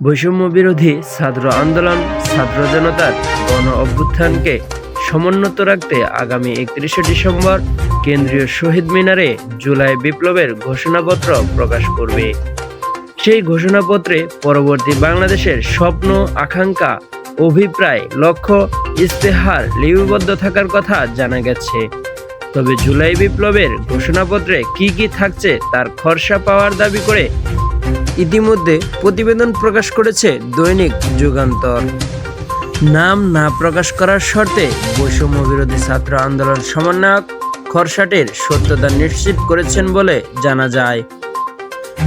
বৈষম্য বিরোধী ছাত্র আন্দোলন, ছাত্র জনতার গণ অভ্যুত্থানকে সমুন্নত রাখতে আগামী একত্রিশে ডিসেম্বর কেন্দ্রীয় শহীদ মিনারে জুলাই বিপ্লবের ঘোষণাপত্র প্রকাশ করবে। সেই ঘোষণাপত্রে পরবর্তী বাংলাদেশের স্বপ্ন, আকাঙ্ক্ষা, অভিপ্রায়, লক্ষ্য ইস্তেহার লিপিবদ্ধ থাকার কথা জানা গেছে। তবে জুলাই বিপ্লবের ঘোষণাপত্রে কি কি থাকছে তার খরসা পাওয়ার দাবি করে ইতিমধ্যে প্রতিবেদন প্রকাশ করেছে দৈনিক যুগান্তর। নাম না প্রকাশ করার শর্তে বৈষম্য বিরোধী ছাত্র আন্দোলন সমন্বয়ক খরসাটির সত্যতা নিশ্চিত করেছেন বলে জানা যায়।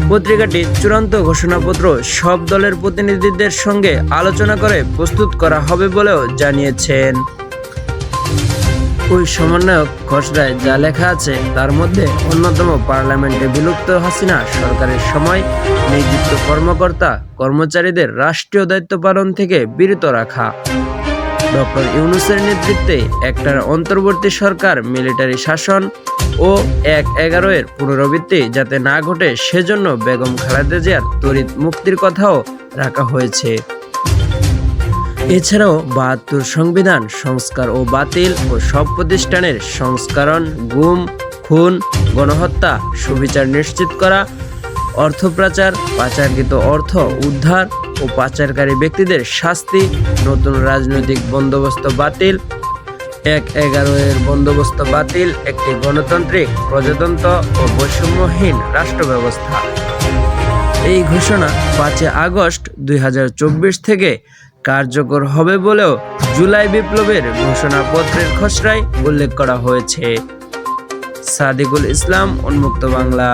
পত্রিকাটি চূড়ান্ত ঘোষণাপত্র সব দলের প্রতিনিধিদের সঙ্গে আলোচনা করে প্রস্তুত করা হবে বলেও জানিয়েছেন। ওই সমন্বয়ক খসড়ায় যা লেখা আছে তার মধ্যে অন্যতম পার্লামেন্টে বিলুপ্ত হাসিনা সরকারের সময়, নিযুক্ত কর্মকর্তা, কর্মচারীদের রাষ্ট্রীয় দায়িত্ব পালন থেকে বিরত রাখা। ডক্টর ইউনুসের নেতৃত্বে একটার অন্তর্বর্তী সরকার, মিলিটারি শাসন ও এক এগারো এর পুনরাবৃত্তি যাতে না ঘটে, সেজন্য বেগম খালেদা জিয়ার তড়িৎ মুক্তির কথাও রাখা হয়েছে। এছাড়াও বাহাত্তর সংবিধান, সংস্কার ও বাতিল ও সব প্রতিষ্ঠানের সংস্করণ, গুম, খুন, গণহত্যা, সুবিচার নিশ্চিত করা অর্থপ্রাচার পাচারকৃত অর্থ উদ্ধার ও পাচারকারী ব্যক্তিদের শাস্তি, নতুন রাজনৈতিক বন্দোবস্ত বাতিল, এক এগারো এর বন্দোবস্ত বাতিল, একটি গণতান্ত্রিক, প্রজাতন্ত্র ও বৈষম্যহীন রাষ্ট্র ব্যবস্থা এই ঘোষণা পাঁচই আগস্ট দুই হাজার চব্বিশ থেকে কার্যকর হবে বলেও জুলাই বিপ্লবের ঘোষণাপত্রের খসড়ায় উল্লেখ করা হয়েছে। সাদিকুল ইসলাম উন্মুক্ত বাংলা।